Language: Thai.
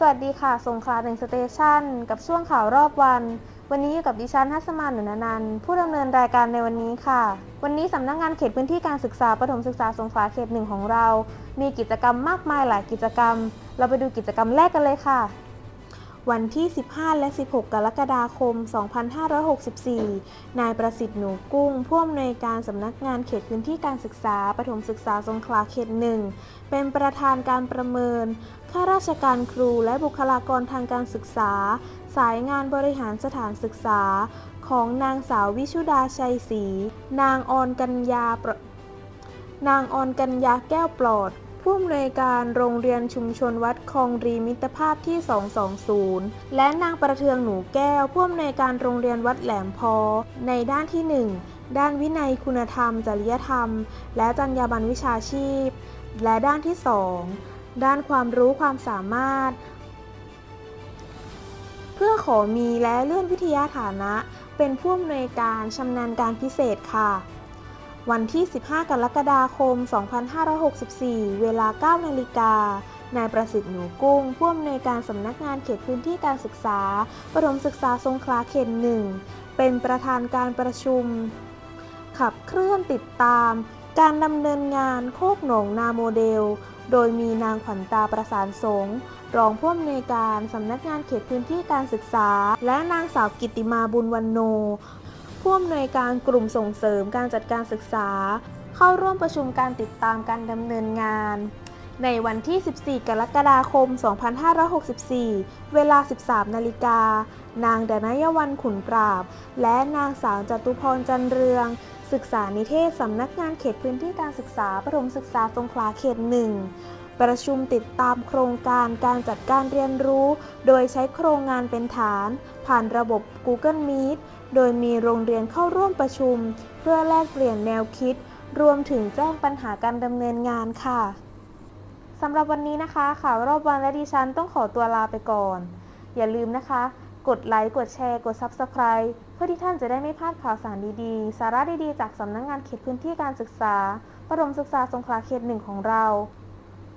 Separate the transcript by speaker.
Speaker 1: สวัสดีค่ะ สงขลาหนึ่งสเตชันกับช่วงข่าวรอบวัน วันนี้อยู่กับดิฉันทัศมานหนุนนันท์ผู้ดำเนินรายการในวันนี้ค่ะ วันนี้สำนักงานเขตพื้นที่การศึกษาประถมศึกษาสงขลาเขตหนึ่งของเรา มีกิจกรรมมากมายหลายกิจกรรม เราไปดูกิจกรรมแรกกันเลยค่ะ วันที่ 15 และ 16 กรกฎาคม 2564 นายประสิทธิ์หนูกุ้ง ผู้อำนวยการสำนักงานเขตพื้นที่การศึกษาประถมศึกษาสงขลาเขตหนึ่ง เป็นประธานการประเมิน ข้าราชการครูและบุคลากรทางการศึกษา สายงานบริหารสถานศึกษา ของนางสาววิชุดาชัยศรี นางออนกัญญานางออนกัญญาแก้วปลอด ผู้อำนวยการโรงเรียนชุมชนวัดคลองรีมิตรภาพที่ 220 และนางประเทืองหนูแก้ว ผู้อำนวยการโรงเรียนวัดแหลมพอ ในด้านที่ 1 ด้านวินัยคุณธรรม จริยธรรม และจรรยาบรรณวิชาชีพ และด้านที่ 2 ด้านความรู้ความสามารถ เพื่อขอมีและเลื่อนวิทยาฐานะ เป็นผู้อำนวยการชำนาญการพิเศษค่ะ วันที่ 15 กรกฎาคม 2564 เวลา 9 นาฬิกา นายประสิทธิ์หนูกุ้ง ผู้อำนวยการสำนักงานเขตพื้นที่การศึกษา ประถมศึกษาสงขลาเขตหนึ่ง เป็นประธานการประชุม ขับเคลื่อนติดตาม การดำเนินงานโคกหนองนาโมเดล โดยมีนางขวัญตาประสานสงรองผู้อำนวยการสำนักงานเขตพื้นที่การศึกษา และนางสาวกิติมาบุญวันโน ผู้อำนวยการกลุ่มส่งเสริมการจัดการศึกษา เข้าร่วมประชุมการติดตามการดำเนินงาน ในวันที่ 14 กรกฎาคม 2564 เวลา 13 นาฬิกา นางดนยวันขุนปราบ และนางสาวจตุพรจันเรือง ศึกษานิเทศสำนักงานเขตพื้นที่การศึกษาประถมศึกษาสงขลาเขตหนึ่ง ประชุมติดตามโครงการการจัดการเรียนรู้ โดยใช้โครงงานเป็นฐาน ผ่านระบบ Google Meet โดยมีโรงเรียนเข้าร่วมประชุม เพื่อแลกเปลี่ยนแนวคิด รวมถึงแจ้งปัญหาการดำเนินงานค่ะสำหรับวันนี้นะคะ ข่าวรอบวันและดิฉันต้องขอตัวลาไปก่อน อย่าลืมนะคะ กดไลค์ กดแชร์ กด Subscribe เพื่อที่ท่านจะได้ไม่พลาดข่าวสารดีๆ สาระดีๆ จากสำนักงงานเขตพื้นที่การศึกษา ประถมศึกษาสงขลาเขตหนึ่งของเรา